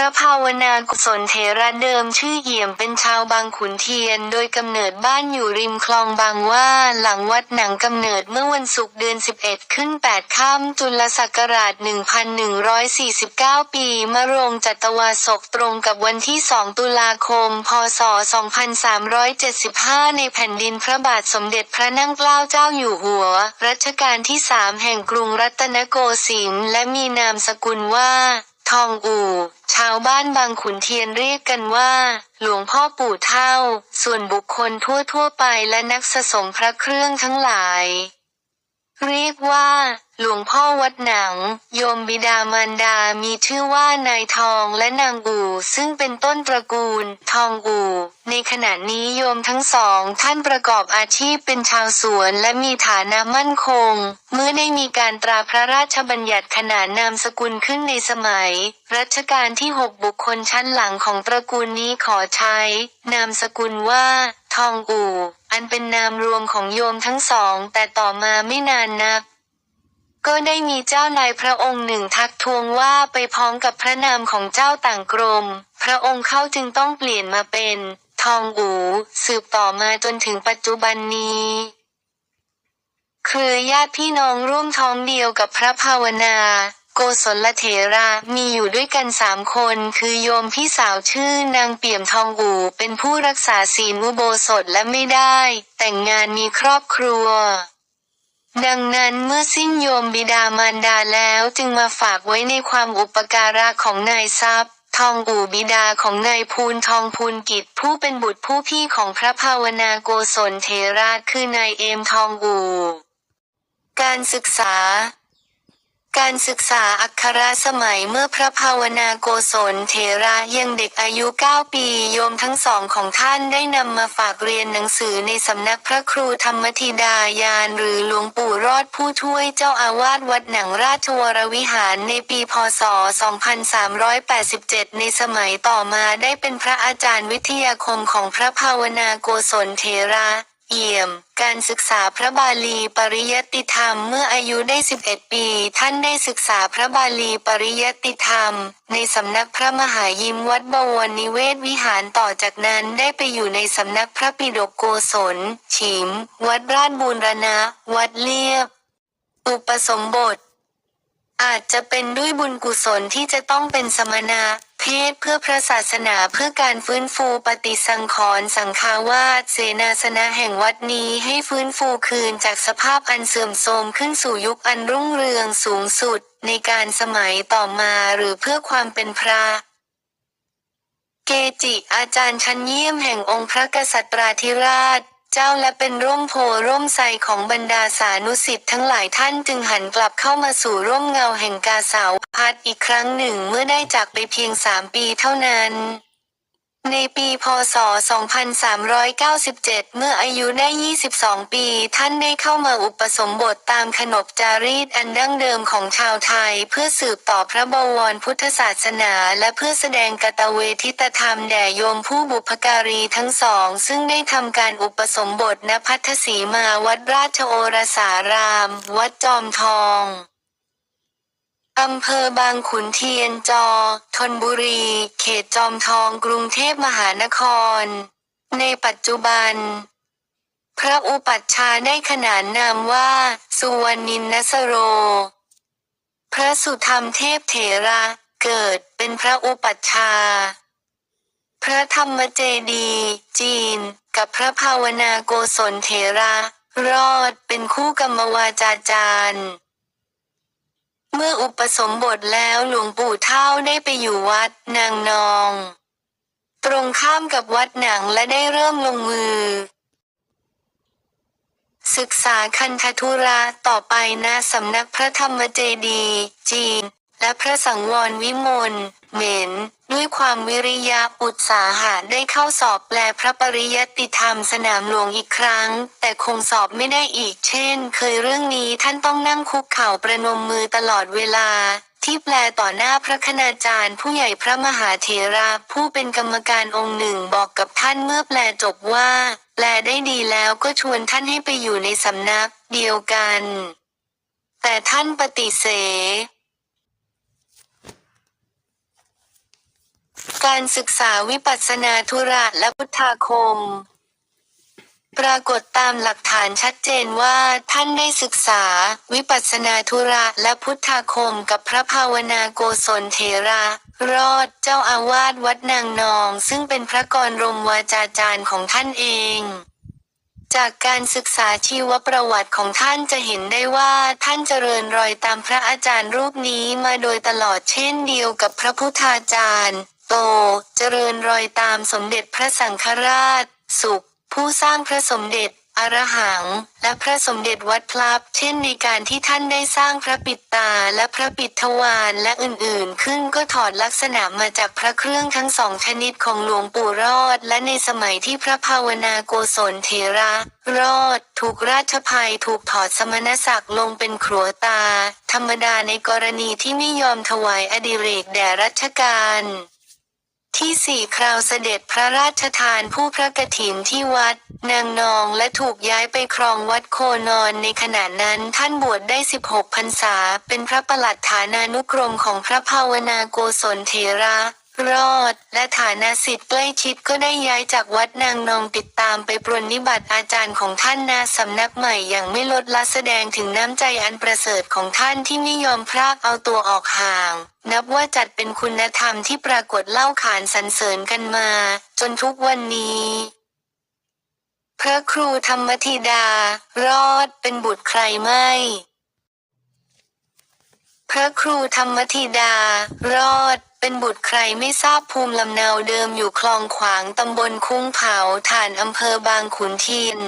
ระภาวนากุศลเถระเดิมชื่อเอี่ยมเป็นชาวบางขุนเทียน โดยกำเนิดบ้านอยู่ริมคลองบางว่าหลังวัดหนังกำเนิดเมื่อวันศุกร์เดือน 11 ขึ้น 8 ค่ำจุลศักราช 1149 ปีมะโรงจัตวาศกตรงกับวันที่ 2 ตุลาคม พศ 2375 ในแผ่นดินพระบาทสมเด็จพระนั่งเกล้าเจ้าอยู่หัว รัชกาลที่ 3 แห่งกรุงรัตนโกสินทร์และมีนามสกุลว่า ทองอู่ ชาวบ้านบางขุนเทียนเรียกกันว่า หลวงพ่อปู่เท่า ส่วนบุคคลทั่วๆไปและนักสะสมพระเครื่องทั้งหลาย เรียกว่า หลวงพ่อวัดหนัง โยมบิดามารดามีชื่อว่านายทองและนางอู่ซึ่งเป็นต้นตระกูล ทองอู่ ในขณะนี้โยมทั้งสองท่านประกอบอาชีพเป็นชาวสวนและมีฐานะมั่นคง เมื่อได้มีการตราพระราชบัญญัติขนานนามสกุลขึ้นในสมัย รัชกาลที่6บุคคลชั้นหลังของตระกูลนี้ขอใช้ นามสกุลว่า ทองอู่ อันเป็นนามรวมของโยมทั้งสอง แต่ต่อมาไม่นานนัก ก็ได้มีเจ้านายพระองค์หนึ่งทักทวงว่าไปพ้องกับพระนามของเจ้าต่างกรม พระองค์เข้าจึงต้องเปลี่ยนมาเป็น ทองอูสืบต่อมาจนถึงปัจจุบันนี้ คือญาติพี่น้องร่วมท้องเดียวกับพระภาวนา โกศลเถระมีอยู่ด้วยกันสามคน คือโยมพี่สาวชื่อนางเปี่ยมทองอูเป็นผู้รักษาศีลอุโบสถและไม่ได้ แต่งงานมีครอบครัว ดังนั้นเมื่อสิ้นโยมบิดามารดาแล้วจึงมาฝากไว้ในความอุปการะของนายทรัพย์ทองอู่บิดาของนายภูนทองภูนกิจผู้เป็นบุตรผู้พี่ของพระภาวนาโกศลเทระคือนายเอมทองอู่การศึกษา การศึกษาอักขระสมัยเมื่อพระภาวนาโกศลเทระยังเด็กอายุ 9 ปีโยมทั้งสองของท่านได้นำมาฝากเรียนหนังสือในสำนักพระครูธรรมธิดายานหรือหลวงปู่รอดผู้ช่วยเจ้าอาวาสวัดหนังราชวรวิหารในปีพศ 2387 ในสมัยต่อมาได้เป็นพระอาจารย์วิทยาคมของพระภาวนาโกศลเทระ เอี่ยม การศึกษาพระบาลีปริยติธรรมเมื่ออายุได้ 11 ปี ท่านได้ศึกษาพระบาลีปริยติธรรม ในสำนักพระมหายิมวัดบวรนิเวศวิหารต่อจากนั้นได้ไปอยู่ในสำนักพระปิฎกโกศลฉิม วัดราชบูรณะ วัดเลียบ อุปสมบท อาจจะเป็นด้วยบุญกุศลที่จะต้องเป็นสมณะเพศเพื่อพระศาสนาเพื่อการฟื้นฟูปฏิสังขรณ์สังฆาวาสเสนาสนะแห่งวัดนี้ให้ฟื้นฟูคืนจากสภาพอันเสื่อมโทรมขึ้นสู่ยุคอันรุ่งเรืองสูงสุด ในการสมัยต่อมาหรือเพื่อความเป็นพระเกจิอาจารย์ชั้นเยี่ยมแห่งองค์พระกษัตริย์ธิราช เจ้าและเป็นร่มโพร่มไทรของบรรดาสานุสิทธิ์ทั้งหลายท่านจึงหันกลับเข้ามาสู่ร่มเงาแห่งกาสาวพัดอีกครั้งหนึ่งเมื่อได้จากไปเพียงสามปีเท่านั้น ในปีพศ 2397 เมื่ออายุได้ 22 ปี ท่านได้เข้ามาอุปสมบทตามขนบจารีตอันดั้งเดิมของชาวไทย เพื่อสืบต่อพระบวรพุทธศาสนา และเพื่อแสดงกตเวทิตธรรมแด่โยมผู้บุพการีทั้งสอง ซึ่งได้ทำการอุปสมบทณพัทธสีมาวัดราชโอรสาราม วัดจอมทอง อำเภอบางขุนเทียนจอธนบุรี เขตจอมทองกรุงเทพมหานคร ในปัจจุบัน พระอุปัชฌาย์ได้ขนานนามว่า สุวรรณินนสโร พระสุธรรมเทพเถระเกิดเป็นพระอุปัชฌาย์พระธรรมเจดี จีน กับพระภาวนาโกศลเถระ รอดเป็นคู่กรรมวาจาจารย์ เมื่ออุปสมบทแล้วหลวงปู่เท่าได้ไปอยู่วัดนางนอง ตรงข้ามกับวัดหนังและได้เริ่มลงมือ ศึกษาคันธทุระต่อไปณสำนักพระธรรมเจดี จีน และพระสังวรวิมลเหม็น ด้วยความวิริยะอุตสาหะได้เข้าสอบแปลพระปริยติธรรมสนามหลวงอีกครั้ง แต่คงสอบไม่ได้อีกเช่น เคยเรื่องนี้ท่านต้องนั่งคุกเข่าประนมมือตลอดเวลา ที่แปลต่อหน้าพระคณาจารย์ ผู้ใหญ่พระมหาเถระผู้เป็นกรรมการองค์หนึ่งบอกกับท่านเมื่อแปลจบว่า แปลได้ดีแล้วก็ชวนท่านให้ไปอยู่ในสำนักเดียวกัน แต่ท่านปฏิเสธ การศึกษาวิปัสสนาธุระและพุทธาคม ปรากฏตามหลักฐานชัดเจนว่าท่านได้ศึกษา วิปัสสนาธุระและพุทธาคมกับพระภาวนาโกศลเถระ รอดเจ้าอาวาสวัดนางนอง ซึ่งเป็นพระกรรมวาจาจารย์ของท่านเองจากการศึกษาชีวประวัติของท่านจะเห็นได้ว่าท่านเจริญรอยตามพระอาจารย์รูปนี้มาโดยตลอดเช่นเดียวกับพระพุทธาจารย์ โต เจริญรอยตามสมเด็จพระสังฆราช สุข ผู้สร้างพระสมเด็จอรหัง และพระสมเด็จวัดพลับ เช่นในการที่ท่านได้สร้างพระปิดตาและพระปิดทวารและอื่นๆ ขึ้นก็ถอดลักษณะมาจากพระเครื่องทั้งสองชนิดของหลวงปู่รอด และในสมัยที่พระภาวนาโกศลเทระ รอด ถูกราชภัยถูกถอดสมณศักดิ์ลงเป็นครัวตา ธรรมดาในกรณีที่ไม่ยอมถวายอดิเรกแด่รัชกาล ที่สี่คราวเสด็จพระราชทานผู้พระกฐินที่วัด นางนองและถูกย้ายไปครองวัดโคนอนในขณะนั้นท่านบวชได้ 16พรรษา เป็นพระประหลัดฐานานุกรมของพระภาวนาโกศลเทระ รอด และฐานาสิทธิ์ใกล้ชิดก็ได้ย้ายจากวัดนางนองติดตามไปปรนนิบัติอาจารย์ของท่านนาสำนักใหม่อย่างไม่ลดละแสดงถึงน้ำใจอันประเสริฐของท่านที่ไม่ยอมพรากเอาตัวออกห่าง นับว่าจัดเป็นคุณธรรมที่ปรากฏเล่าขานสรรเสริญกันมา จนทุกวันนี้พระครูธรรมธิดา รอดเป็นบุตรใครไม่ พระครูธรรมธิดา รอด เป็นบุตรใครไม่ทราบภูมิลำเนาเดิมอยู่คลองขวางตำบลคุ้งเผาฐานอำเภอบางขุนทิน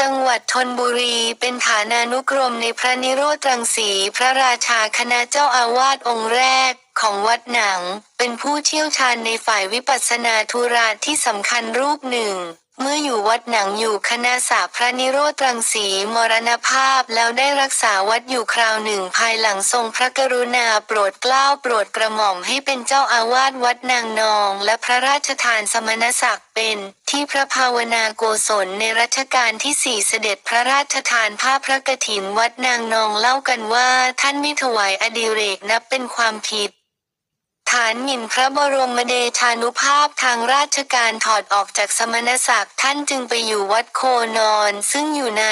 จังหวัดธนบุรีเป็นฐานานุกรมในพระนิโรธรังสีพระราชาคณะเจ้าอาวาสองค์แรกของวัดหนัง เป็นผู้เชี่ยวชาญในฝ่ายวิปัสสนาธุราที่สำคัญรูปหนึ่ง เมื่ออยู่วัดหนังอยู่คณะสาพระนิโรธรังสีมรณภาพแล้วได้รักษาวัดอยู่คราวหนึ่งภายหลังทรงพระกรุณาโปรดเกล้าโปรดกระหม่อมให้เป็นเจ้าอาวาสวัดนางนอง และพระราชทานสมณศักดิ์เป็น ที่พระภาวนาโกศลในรัชกาลที่สี่เสด็จพระราชทานผ้าพระกฐินวัดนางนองเล่ากันว่าท่านไม่ถวายอดิเรกนับเป็นความผิด ฐานหมิ่นพระบรมเดชานุภาพทางราชการถอดออกจากสมณศักดิ์ท่านจึงไปอยู่วัดโคนอนซึ่งอยู่ใน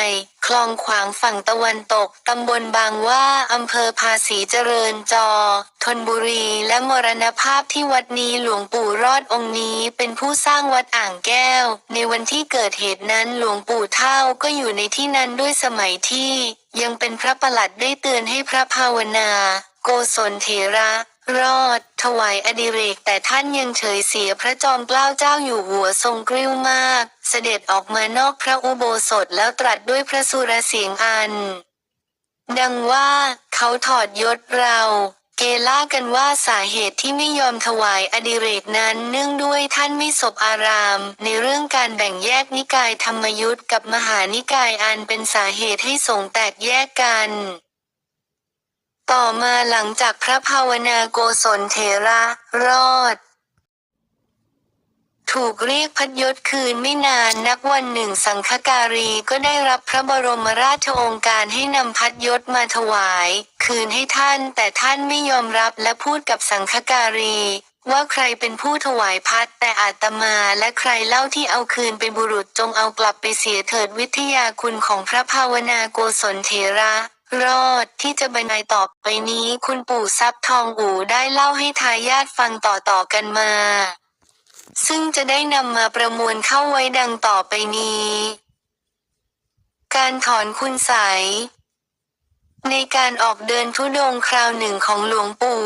คลองขวางฝั่งตะวันตก ตำบลบางว่าอำเภอภาษีเจริญจอธนบุรีและมรณภาพที่วัดนี้หลวงปู่รอดองค์นี้ เป็นผู้สร้างวัดอ่างแก้ว ในวันที่เกิดเหตุนั้นหลวงปู่เท่าก็อยู่ในที่นั้นด้วยสมัยที่ ยังเป็นพระประหลัดได้เตือนให้พระภาวนา โกศลเถระ รอด ถวายอดิเรกแต่ท่านยังเฉยเสียพระจอมเกล้าเจ้าอยู่หัวทรงกริ้วมาก เสด็จออกมานอกพระอุโบสถแล้วตรัสด้วยพระสุรเสียงอัน ดังว่าเขาถอดยศเรา เกล่ากันว่าสาเหตุที่ไม่ยอมถวายอดิเรกนั้นเนื่องด้วยท่านไม่ศบอาราม ในเรื่องการแบ่งแยกนิกายธรรมยุทธกับมหานิกายอันเป็นสาเหตุให้สงแตกแยกกัน ต่อมาหลังจากพระภาวนาโกศลเถระ รอด ถูกเรียกพัดยศคืนไม่นานนักวันหนึ่งสังฆการีก็ได้รับพระบรมราชโองการให้นำพัดยศมาถวาย คืนให้ท่านแต่ท่านไม่ยอมรับและพูดกับสังฆการีว่าใครเป็นผู้ถวายพัดแต่อาตมาและใครเล่าที่เอาคืนไปบุรุษจงเอากลับไปเสียเถิดวิทยาคุณของพระภาวนาโกศลเถระ รอดที่จะบรรยายต่อไปนี้คุณปู่ทรัพย์ทองอู่ได้เล่าให้ทายาทฟังต่อๆกันมา ซึ่งจะได้นำมาประมวลเข้าไว้ดังต่อไปนี้ การถอนคุณใสยในการออกเดินทุดงคราวหนึ่งของหลวงปู่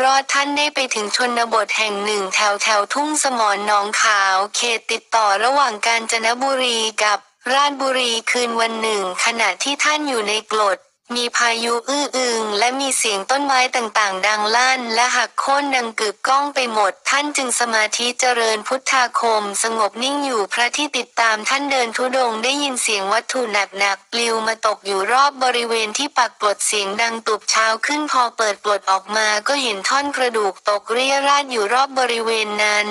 รอดท่านได้ไปถึงชนบทแห่งหนึ่งแถวแถวทุ่งสมรหนองขาว เขตติดต่อระหว่างกาญจนบุรีกับราชบุรีคืนวันหนึ่ง ขณะที่ท่านอยู่ในกรด มีพายุอื้ออึงและมีเสียงต้นไม้ต่างๆ ดังลั่น และหักโค่นดังกึกก้องไปหมด ท่านจึงสมาธิเจริญพุทธาคม สงบนิ่งอยู่พระที่ติดตามท่านเดินทุดงได้ยินเสียงวัตถุหนักๆปลิวมาตกอยู่รอบบริเวณที่ปักกลดเสียงดังตุบเช้าขึ้นพอเปิดกลดออกมาก็เห็นท่อนกระดูกตกเรียราดอยู่รอบบริเวณนั้น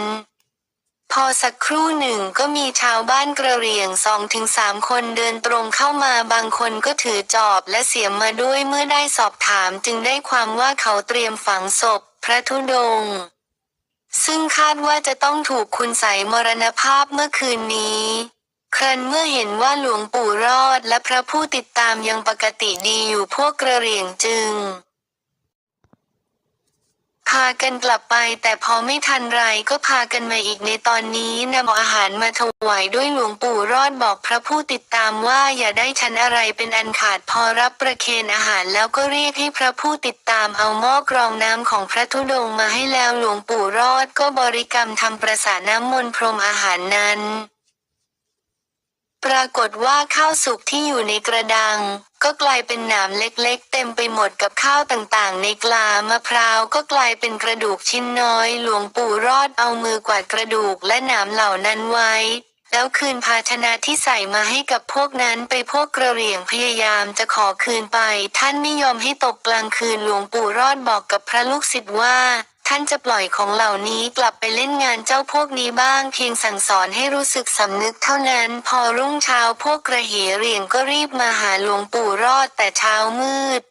พอสักครู่หนึ่งก็มีชาวบ้านกระเรียงสองถึงสามคนเดินตรงเข้ามาบางคนก็ถือจอบและเสียมมาด้วยเมื่อได้สอบถามจึงได้ความว่าเขาเตรียมฝังศพ พระธุดง ซึ่งคาดว่าจะต้องถูกคุณใสมรณภาพเมื่อคืนนี้ครั้นเมื่อเห็นว่าหลวงปู่รอดและพระผู้ติดตามยังปกติดีอยู่พวกกระเรียงจึง พากันกลับไปแต่พอไม่ทันไรก็พากันมาอีกในตอนนี้นำอาหารมาถวายด้วยหลวงปู่รอดบอกพระผู้ติดตามว่าอย่าได้ชั้นอะไรเป็นอันขาดพอรับประเคนอาหารแล้วก็เรียกให้พระผู้ติดตามเอาหม้อกรองน้ำของพระธุดงค์มาให้แล้วหลวงปู่รอดก็บริกรรมทำประสาน้ำมนต์พรมอาหารนั้น ปรากฏว่าข้าวสุกที่อยู่ในกระดัง ก็กลายเป็นหนามเล็กๆ เต็มไปหมดกับข้าวต่างๆ ในกลามะพร้าวก็กลายเป็นกระดูกชิ้นน้อย หลวงปู่รอดเอามือกวาดกระดูกและหนามเหล่านั้นไว้ แล้วคืนภาชนะที่ใส่มาให้กับพวกนั้นไปพวกกระเหรี่ยงพยายามจะขอคืนไป ท่านไม่ยอมให้ตกกลางคืนหลวงปู่รอดบอกกับพระลูกศิษย์ว่า ท่านจะปล่อยของเหล่านี้กลับไปเล่นงานเจ้าพวกนี้บ้าง เพียงสั่งสอนให้รู้สึกสำนึกเท่านั้น พอรุ่งเช้าพวกกระเหรี่ยงก็รีบมาหาหลวงปู่รอดแต่เช้ามืด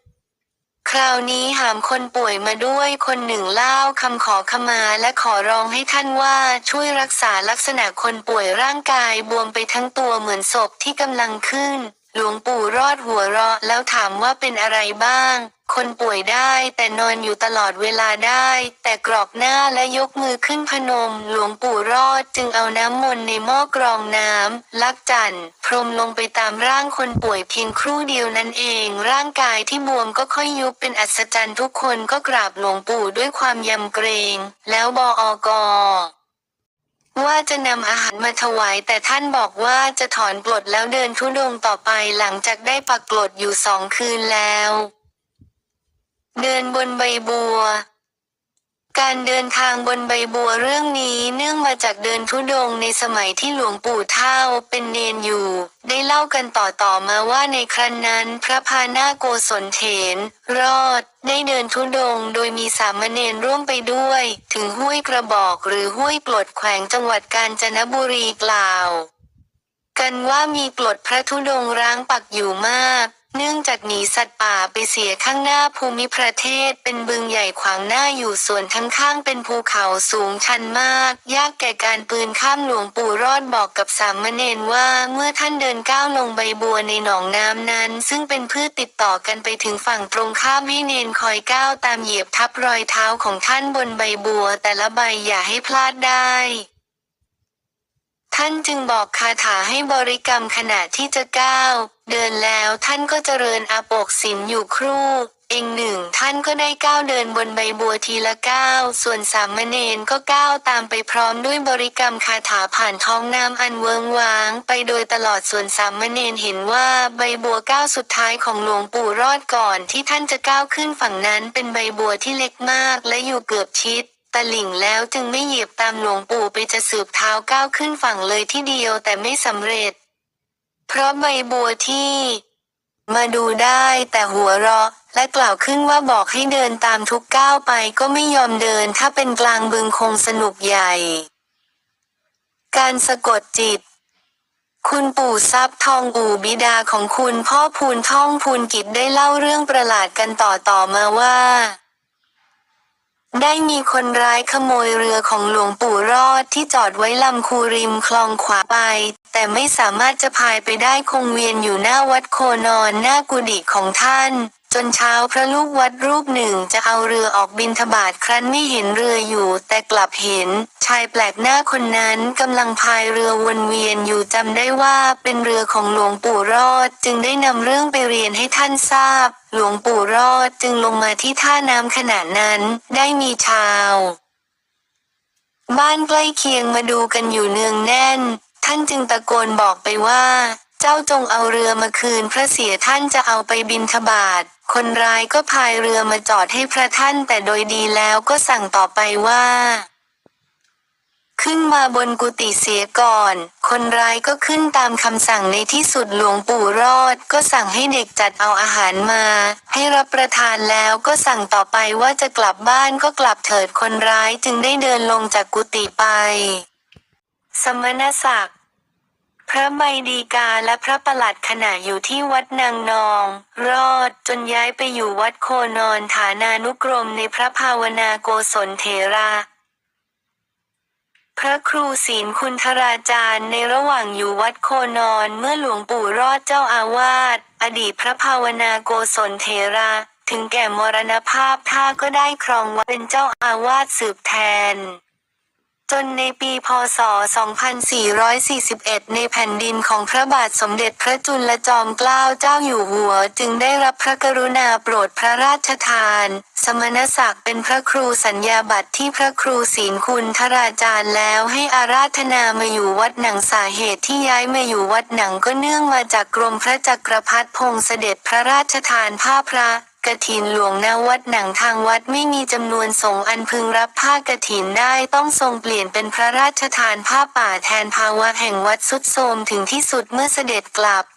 คราวนี้หามคนป่วยมาด้วยคนหนึ่งเล่าคำขอขมาและขอร้องให้ท่านว่าช่วยรักษาลักษณะคนป่วยร่างกายบวมไปทั้งตัวเหมือนศพที่กำลังขึ้น หลวงปู่รอดหัวเราะแล้วถามว่าเป็นอะไรบ้าง คนป่วยได้แต่นอนอยู่ตลอดเวลาได้ แต่กรอกหน้าและยกมือขึ้นพนม หลวงปู่รอดจึงเอาน้ำมนต์ในหม้อกรองน้ำลักจันพรมลงไปตามร่างคนป่วยเพียงครู่เดียวนั้นเอง ร่างกายที่บวมก็ค่อยยุบเป็นอัศจรรย์ทุกคนก็กราบหลวงปู่ด้วยความยำเกรง แล้วบออกว่าจะนำอาหารมาถวายแต่ท่านบอกว่าจะถอนปลดแล้วเดินทุดงต่อไปหลังจากได้ปักกลดอยู่สองคืนแล้ว เดินบนใบบัว การเดินทางบนใบบัวเรื่องนี้เนื่องมาจากเดินทุดงในสมัยที่หลวงปู่เท่าเป็นเนนอยู่ ได้เล่ากันต่อๆมาว่าในครั้นนั้นพระพานาโกศลเถน รอด ได้เดินทุดงโดยมีสามเณรร่วมไปด้วย ถึงห้วยกระบอกหรือห้วยปลดแขวงจังหวัดกาญจนบุรีกล่าว กันว่ามีปลดพระธุดงร้างปักอยู่มาก เนื่องจากหนีสัตว์ป่าไปเสียข้างหน้าภูมิประเทศเป็นบึงใหญ่ขวางหน้าอยู่ส่วนทั้งข้างเป็นภูเขาสูงชันมาก ยากแก่การปืนข้ามหลวงปู่รอดบอกกับสามเณรว่าเมื่อท่านเดินก้าวลงใบบัวในหนองน้ำนั้น ซึ่งเป็นพืชติดต่อกันไปถึงฝั่งตรงข้ามให้เนนคอยก้าวตามเหยียบทับรอยเท้าของท่านบนใบบัว แต่ละใบอย่าให้พลาดได้ ท่านจึงบอกคาถาให้บริกรรมขณะที่จะก้าวเดินแล้วท่านก็เจริญอาโปกสินอยู่ครู่ เองหนึ่งท่านก็ได้ก้าวเดินบนใบบัวทีละก้าวส่วนสามเณรก็ก้าวตามไปพร้อมด้วยบริกรรมคาถาผ่านท้องน้ำอันเวิงว้าง ไปโดยตลอดส่วนสามเณรเห็นว่าใบบัวก้าวสุดท้ายของหลวงปู่รอดก่อนที่ท่านจะก้าวขึ้นฝั่งนั้นเป็นใบบัวที่เล็กมากและอยู่เกือบชิด ตะลิ่งแล้วจึงไม่เหยียบตามหลวงปู่ไปจะสืบเท้าก้าวขึ้นฝั่งเลยที่เดียวแต่ไม่สำเร็จ เพราะใบบัวที่ มาดูได้แต่หัวเราะและกล่าวขึ้นว่าบอกให้เดินตามทุกก้าวไปก็ไม่ยอมเดินถ้าเป็นกลางบึงคงสนุกใหญ่ การสะกดจิตคุณปู่ทรัพย์ทองอู่บิดาของคุณพ่อพูนท่องพูนกิจได้เล่าเรื่องประหลาดกันต่อต่อมาว่า ได้มีคนร้ายขโมยเรือของหลวงปู่รอดที่จอดไว้ลำคูริมคลองขวาไป แต่ไม่สามารถจะพายไปได้คงเวียนอยู่หน้าวัดโคนอนหน้ากุฏิของท่าน จนเช้าพระลูกวัดรูปหนึ่งจะเอาเรือออกบินทบาทครั้นไม่เห็นเรืออยู่ แต่กลับเห็น ชายแปลกหน้าคนนั้นกำลังพายเรือวนเวียนอยู่จำได้ว่าเป็นเรือของหลวงปู่รอด จึงได้นำเรื่องไปเรียนให้ท่านทราบ หลวงปู่รอดจึงลงมาที่ท่าน้ำขณะนั้น ได้มีชาว บ้านใกล้เคียงมาดูกันอยู่เนืองแน่น ท่านจึงตะโกนบอกไปว่าเจ้าจงเอาเรือมาคืนพระเสียท่านจะเอาไปบินทบาท คนร้ายก็พายเรือมาจอดให้พระท่านแต่โดยดีแล้วก็สั่งต่อไปว่า ขึ้นมาบนกุฏิเสียก่อน คนร้ายก็ขึ้นตามคำสั่งในที่สุดหลวงปู่รอด ก็สั่งให้เด็กจัดเอาอาหารมา ให้รับประทานแล้วก็สั่งต่อไปว่าจะกลับบ้านก็กลับเถิดคนร้ายจึงได้เดินลงจากกุฏิไป สมณศักดิ์ พระไมดีกาและพระประหลัดขณะอยู่ที่วัดนางนอง รอดจนย้ายไปอยู่วัดโคนอนฐานานุกรมในพระภาวนาโกศลเถระพระครูศีลคุณธราจารย์ในระหว่างอยู่วัดโคนอนเมื่อหลวงปู่รอดเจ้าอาวาสอดีตพระภาวนาโกศลเทระถึงแก่มรณภาพท่าก็ได้ครองวัดเป็นเจ้าอาวาสสืบแทน จนในปีพศ 2441 ในแผ่นดินของพระบาทสมเด็จพระจุลจอมเกล้าเจ้าอยู่หัว จึงได้รับพระกรุณาโปรดพระราชทาน สมณศักดิ์เป็นพระครูสัญญาบัตรที่พระครูศีลคุณทราจารย์แล้วให้อาราธนามาอยู่วัดหนังสาเหตุที่ย้ายมาอยู่วัดหนังก็เนื่องมาจากกรมพระจักรพรรดิพงษ์เสด็จพระราชทานผ้าพระ กฐินหลวงณวัดหนังทางวัดไม่มีจำนวนสงฆ์อันพึงรับผ้ากฐินได้ต้องทรงเปลี่ยนเป็นพระราชทานผ้าป่าแทนภาวะแห่งวัดสุดโทมถึงที่สุดเมื่อเสด็จกลับ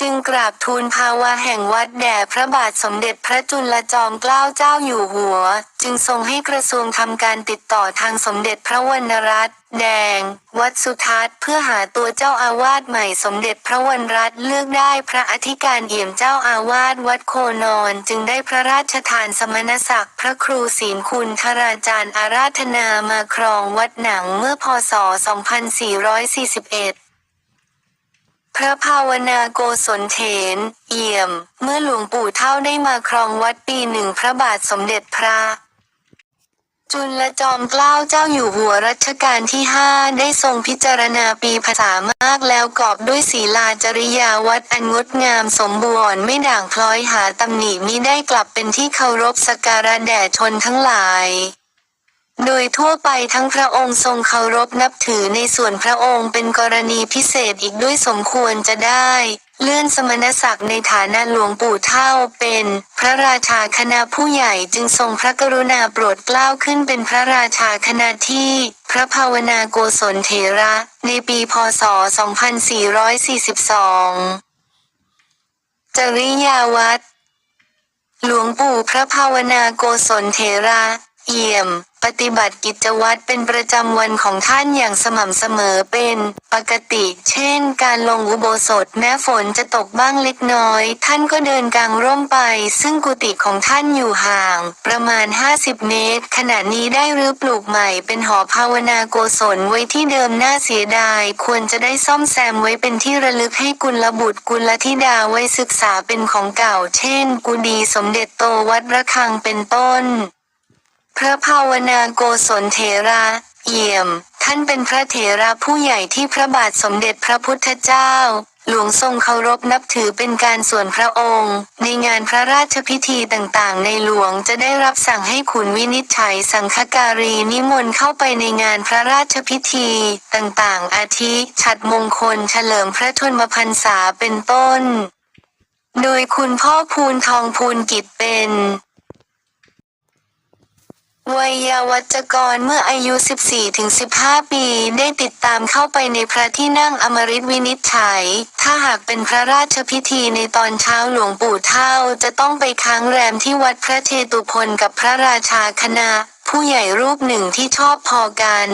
จึงกราบทูลภาวะแห่งวัดแด่พระบาทสมเด็จพระจุลจอมเกล้าเจ้าอยู่หัว จึงทรงให้กระทรวงทำการติดต่อทางสมเด็จพระวรรณรัตน์แดง วัดสุทัศน์เพื่อหาตัวเจ้าอาวาสใหม่สมเด็จพระวรรณรัตน์เลือกได้พระอธิการเอี่ยมเจ้าอาวาสวัดโคนอนจึงได้พระราชทานสมณศักดิ์พระครูศีลคุณทราจารย์อาราธนามาครองวัดหนังเมื่อพศ 2441 พระภาวนาโกศลเถน เอี่ยม เมื่อหลวงปู่เท่าได้มาครองวัดปีหนึ่งพระบาทสมเด็จพระจุลจอมเกล้าเจ้าอยู่หัวรัชกาลที่ห้าได้ทรงพิจารณาปีภาษามากแล้วกอบด้วยศีลาจริยาวัดอันงดงามสมบูรณ์ไม่ด่างพร้อยหาตำหนิมิได้กลับเป็นที่เคารพสักการะแด่ชนทั้งหลาย โดยทั่วไปทั้งพระองค์ทรงเคารพนับถือในส่วนพระองค์เป็นกรณีพิเศษอีกด้วยสมควรจะได้ เลื่อนสมณศักดิ์ในฐานะหลวงปู่เท่าเป็น พระราชาคณะผู้ใหญ่จึงทรงพระกรุณาโปรดเกล้าขึ้นเป็นพระราชาคณะที่ พระภาวนาโกศลเถระ ในปีพศ 2442 จริยาวัดหลวงปู่พระภาวนาโกศลเถระ เอี่ยม ปฏิบัติกิจวัตรเป็นประจำวันของท่านอย่างสม่ำเสมอเป็นปกติ เช่น การลงอุโบสถแม้ฝนจะตกบ้างเล็กน้อย ท่านก็เดินกลางร่มไป ซึ่งกุฏิของท่านอยู่ห่าง ประมาณ 50 เมตร ขณะนี้ได้รื้อปลูกใหม่เป็นหอภาวนาโกศลไว้ที่เดิมน่าเสียดาย ควรจะได้ซ่อมแซมไว้เป็นที่ระลึกให้กุลบุตรกุลธิดาไว้ศึกษาเป็นของเก่า เช่น กุดีสมเด็จโตวัดระฆังเป็นต้น พระภาวนาโกศลเถระเอี่ยม ท่านเป็นพระเถระผู้ใหญ่ที่พระบาทสมเด็จพระพุทธเจ้า หลวงทรงเคารพนับถือเป็นการส่วนพระองค์ ในงานพระราชพิธีต่างๆ ในหลวงจะได้รับสั่งให้ขุนวินิจฉัยสังฆการีนิมนต์เข้าไปในงานพระราชพิธีต่างๆ อาทิ ฉัดมงคลเฉลิมพระชนมพรรษาเป็นต้น โดยคุณพ่อพูนทองพูนกิจเป็น วัยวัจกรเมื่ออายุ 14-15 ปี ได้ติดตามเข้าไปในพระที่นั่งอมฤตวินิจฉัย ถ้าหากเป็นพระราชพิธีในตอนเช้าหลวงปู่เท่า จะต้องไปค้างแรมที่วัดพระเทตุพนกับพระราชาคณะ ผู้ใหญ่รูปหนึ่งที่ชอบพอกัน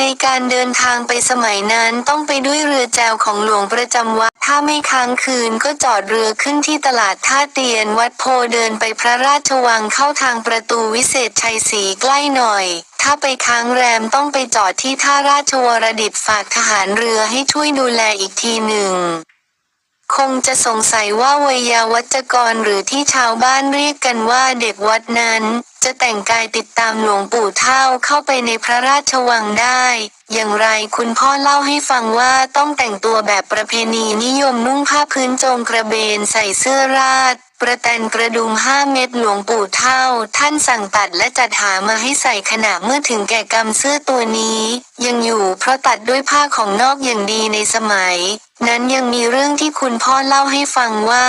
ในการเดินทางไปสมัยนั้นต้องไปด้วยเรือแจวของหลวงประจำวัด ถ้าไม่ค้างคืนก็จอดเรือขึ้นที่ตลาดท่าเตียนวัดโพเดินไปพระราชวังเข้าทางประตูวิเศษชัยศรีใกล้หน่อย ถ้าไปค้างแรมต้องไปจอดที่ท่าราชวรดิตฝากทหารเรือให้ช่วยดูแลอีกทีหนึ่ง คงจะสงสัยว่าวัยาวัจกรหรือที่ชาวบ้านเรียกกันว่าเด็กวัดนั้น จะแต่งกายติดตามหลวงปู่เท่าเข้าไปในพระราชวังได้ อย่างไรคุณพ่อเล่าให้ฟังว่าต้องแต่งตัวแบบประเพณีนิยมนุ่งผ้าพื้นโจงกระเบนใส่เสื้อราด ประแตนกระดุมห้าเม็ดหลวงปู่เท่า ท่านสั่งตัดและจัดหามาให้ใส่ขณะเมื่อถึงแก่กรรมเสื้อตัวนี้ ยังอยู่เพราะตัดด้วยผ้าของนอกอย่างดีในสมัย นั้นยังมีเรื่องที่คุณพ่อเล่าให้ฟังว่า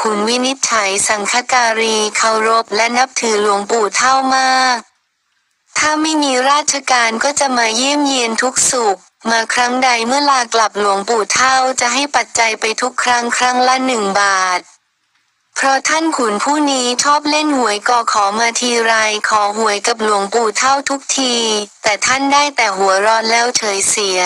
ขุนวินิจฉัยสังฆการีเคารพและนับถือหลวงปู่เท่ามาก ถ้าไม่มีราชการก็จะมาเยี่ยมเยียนทุกสุขมาครั้งใดเมื่อลากลับหลวงปู่เท่าจะให้ปัจจัยไปทุกครั้งครั้งละหนึ่งบาท เพราะท่านขุนผู้นี้ชอบเล่นหวยกอขอมาทีไรขอหวยกับหลวงปู่เท่าทุกที แต่ท่านได้แต่หัวร้อนแล้วเฉยเสีย